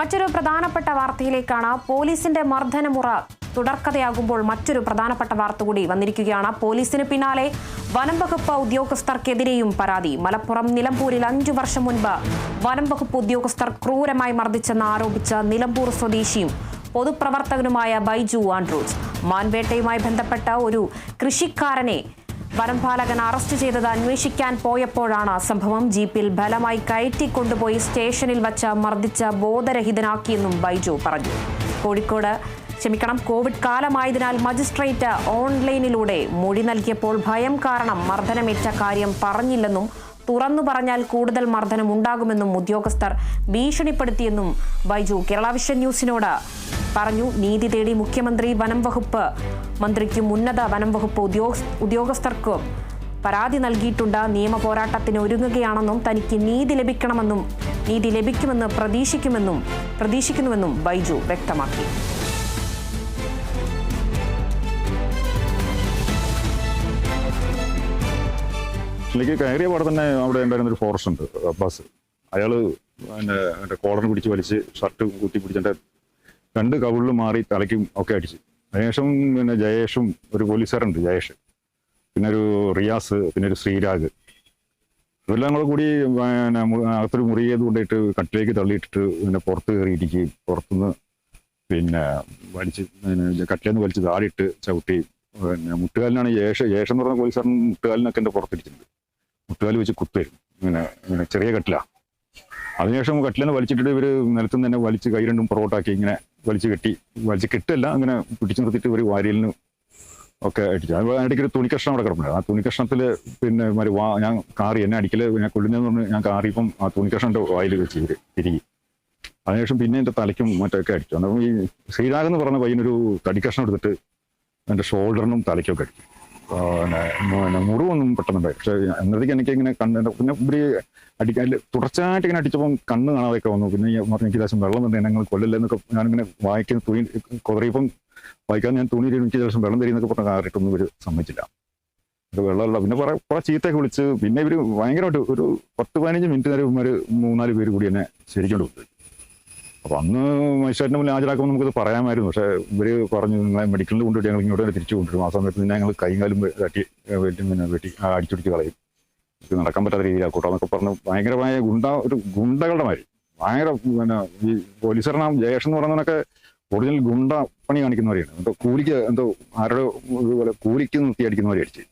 മറ്റൊരു പ്രധാനപ്പെട്ട വാർത്തയിലേക്കാണ് പോലീസിന്റെ മർദ്ദനമുറ തുടർക്കഥയാകുമ്പോൾ മറ്റൊരു പ്രധാനപ്പെട്ട വാർത്ത കൂടി വന്നിരിക്കുകയാണ്. പോലീസിന് പിന്നാലെ വനംവകുപ്പ് ഉദ്യോഗസ്ഥർക്കെതിരെയും പരാതി. മലപ്പുറം നിലമ്പൂരിൽ അഞ്ചു വർഷം മുൻപ് വനംവകുപ്പ് ഉദ്യോഗസ്ഥർ ക്രൂരമായി മർദ്ദിച്ചെന്ന് ആരോപിച്ച നിലമ്പൂർ സ്വദേശിയും പൊതുപ്രവർത്തകനുമായ ബൈജു ആൻഡ്രൂസ്. മാൻവേട്ടയുമായി ബന്ധപ്പെട്ട ഒരു കൃഷിക്കാരനെ വനംപാലകൻ അറസ്റ്റ് ചെയ്തത് അന്വേഷിക്കാൻ പോയപ്പോഴാണ് സംഭവം. ജീപ്പിൽ ബലമായി കയറ്റി കൊണ്ടുപോയി സ്റ്റേഷനിൽ വച്ച് മർദ്ദിച്ച ബോധരഹിതനാക്കിയെന്നും ബൈജു പറഞ്ഞു. കോഴിക്കോട് ക്ഷമിക്കണം കോവിഡ് കാലമായതിനാൽ മജിസ്ട്രേറ്റ് ഓൺലൈനിലൂടെ മൊഴി നൽകിയപ്പോൾ ഭയം കാരണം മർദ്ദനമേറ്റ കാര്യം പറഞ്ഞില്ലെന്നും തുറന്നു പറഞ്ഞാൽ കൂടുതൽ മർദ്ദനം ഉണ്ടാകുമെന്നും ഉദ്യോഗസ്ഥർ ഭീഷണിപ്പെടുത്തിയെന്നും ബൈജു. കേരള ന്യൂസിനോട് പറഞ്ഞു. നീതി തേടി മുഖ്യമന്ത്രി വനം വകുപ്പ്. മന്ത്രിക്കും ഉന്നത വനം വകുപ്പ് ഉദ്യോഗസ്ഥർക്കും പരാതി നൽകിയിട്ടുണ്ട്. നിയമ പോരാട്ടത്തിന് ഒരുങ്ങുകയാണെന്നും തനിക്ക് നീതി ലഭിക്കണമെന്നും നീതി ലഭിക്കുമെന്ന് പ്രതീക്ഷിക്കുമെന്നും പ്രതീക്ഷിക്കുന്നുവെന്നും ബൈജു വ്യക്തമാക്കി. എനിക്ക് കയറിയ പാടെ തന്നെ അവിടെ ഉണ്ടായിരുന്ന ഒരു ഫോറസ്റ്റ് ഉണ്ട് അബ്ബാസ് അയാൾ എന്റെ കോളർ പിടിച്ച് വലിച്ച് ഷർട്ട് കൂട്ടി പിടിച്ചിട്ട് രണ്ട് കവിളിൽ മാറി തലയ്ക്കും ഒക്കെ അടിച്ച്. അതിനുശേഷം പിന്നെ ജയേഷും ഒരു പോലീസുകാരുണ്ട് ജയേഷ്. പിന്നെ ഒരു റിയാസ് പിന്നെ ഒരു ശ്രീരാഗ്. ഇവരെല്ലാം കൂടെ കൂടി പിന്നെ അകത്തൊരു മുറി ചെയ്ത് കൊണ്ടിട്ട് കട്ടിലേക്ക് തള്ളിയിട്ടിട്ട് പിന്നെ പുറത്ത് കയറിയിരിക്കുകയും പുറത്തുനിന്ന് പിന്നെ വലിച്ച് പിന്നെ കട്ടിലേന്ന് വലിച്ച് താടിയിട്ട് ചവിട്ടി പിന്നെ മുട്ടുകാലിനാണ് ജേഷ ജേഷം എന്ന് പറഞ്ഞ പോലീസുകാരൻ മുട്ടുകാലിനൊക്കെ എന്റെ പുറത്തിരിച്ചിട്ടുണ്ട് മുട്ടുകാൽ വെച്ച് കുത്തുവരും ഇങ്ങനെ ഇങ്ങനെ ചെറിയ കട്ടിലാണ് അതിനുശേഷം കട്ടിലെന്ന് വലിച്ചിട്ടിട്ട് ഇവർ നിലത്തുനിന്ന് തന്നെ വലിച്ച് കൈ രണ്ടും പുറകോട്ടാക്കി ഇങ്ങനെ വലിച്ച് കെട്ടി. വലിച്ചു കെട്ടല്ല അങ്ങനെ പിടിച്ചു നിർത്തിയിട്ട് ഒരു വാരിയലിന് ഒക്കെ അടിച്ചു അത് ഇടയ്ക്ക് ഒരു കഷ്ണം അവിടെ കിടപ്പുണ്ട് ആ തുണി തുണിക്കഷ്ണത്തിൽ പിന്നെ മരു വാ ഞാൻ കാറി എന്നെ അടിക്കൽ ഞാൻ കൊല്ലുന്നതെന്ന് പറഞ്ഞു ഞാൻ കാറിയപ്പം ആ തുണി തുണിക്കഷ്ണന്റെ വായിൽ വെച്ച് തിരികെ. അതിനുശേഷം പിന്നെ എന്റെ തലയ്ക്കും മറ്റൊക്കെ അടിച്ചു. അന്നപ്പം ഈ ശ്രീരാഗ് എന്ന് പറഞ്ഞ പയ്യനൊരു തടിക്കഷ്ണം എടുത്തിട്ട് എന്റെ ഷോൾഡറിനും തലയ്ക്കൊക്കെ അടിച്ചു. പിന്നെ മുറിവൊന്നും പെട്ടെന്നുണ്ടായി. പക്ഷെ എന്നത്തേക്ക് എനിക്ക് ഇങ്ങനെ കണ്ണ് പിന്നെ ഇവർ അടിക്കാൻ തുടർച്ചയായിട്ട് ഇങ്ങനെ അടിച്ചപ്പോൾ കണ്ണ് കാണാതെയൊക്കെ വന്നു. പിന്നെ ഞാൻ പറഞ്ഞു എനിക്ക് ദേശം വെള്ളം തന്നെ ഞങ്ങൾ കൊല്ലല്ലെന്നൊക്കെ ഞാനിങ്ങനെ വായിക്കുന്ന തുണി കുതറിയപ്പം വായിക്കാൻ ഞാൻ തുണി എനിക്ക് ദിവസം വെള്ളം തരുന്നൊക്കെ പറഞ്ഞ കാറിട്ടൊന്നും ഇവർ സമ്മതിച്ചില്ല. വെള്ളമുള്ള പിന്നെ കുറെ കുറെ ചീത്തയൊക്കെ വിളിച്ച് പിന്നെ ഇവർ ഭയങ്കരമായിട്ട് ഒരു പത്ത് പതിനഞ്ച് മിനിറ്റ് നേരം ഒരു മൂന്നാൽ പേര് കൂടി എന്നെ ശരിക്കൊണ്ട് കൊടുത്തു അപ്പൊ അന്ന് മജിസ്ട്രേറ്റിന് മുന്നിൽ ഹാജരാക്കുമ്പോൾ നമുക്കത് പറയാമായിരുന്നു. പക്ഷെ ഇവർ പറഞ്ഞു നിങ്ങളെ മെഡിക്കലിൽ കൊണ്ടുപോയി ഞങ്ങൾ ഇങ്ങോട്ട് തിരിച്ചു കൊണ്ടുവരും. ആ സമയത്ത് പിന്നെ ഞങ്ങൾ കൈകാലും തട്ടി വെട്ടി പിന്നെ വെട്ടി അടിച്ചൊടിച്ച് കളയും. നടക്കാൻ പറ്റാത്ത രീതിയിലാക്കൂട്ടോ എന്നൊക്കെ പറഞ്ഞ് ഭയങ്കരമായ ഗുണ്ട ഒരു ഗുണ്ടകളുടെ മാതിരി. ഭയങ്കര പിന്നെ ഈ പോലീസറിന ജയേഷൻ എന്ന് പറയുന്നവനൊക്കെ ഒറിജിനൽ ഗുണ്ട പണി കാണിക്കുന്നവരെയാണ്. എന്തോ കൂലിക്ക് എന്തോ ആരുടെ ഇതുപോലെ കൂലിക്ക് നിർത്തി അടിക്കുന്നവരെ അടിച്ച്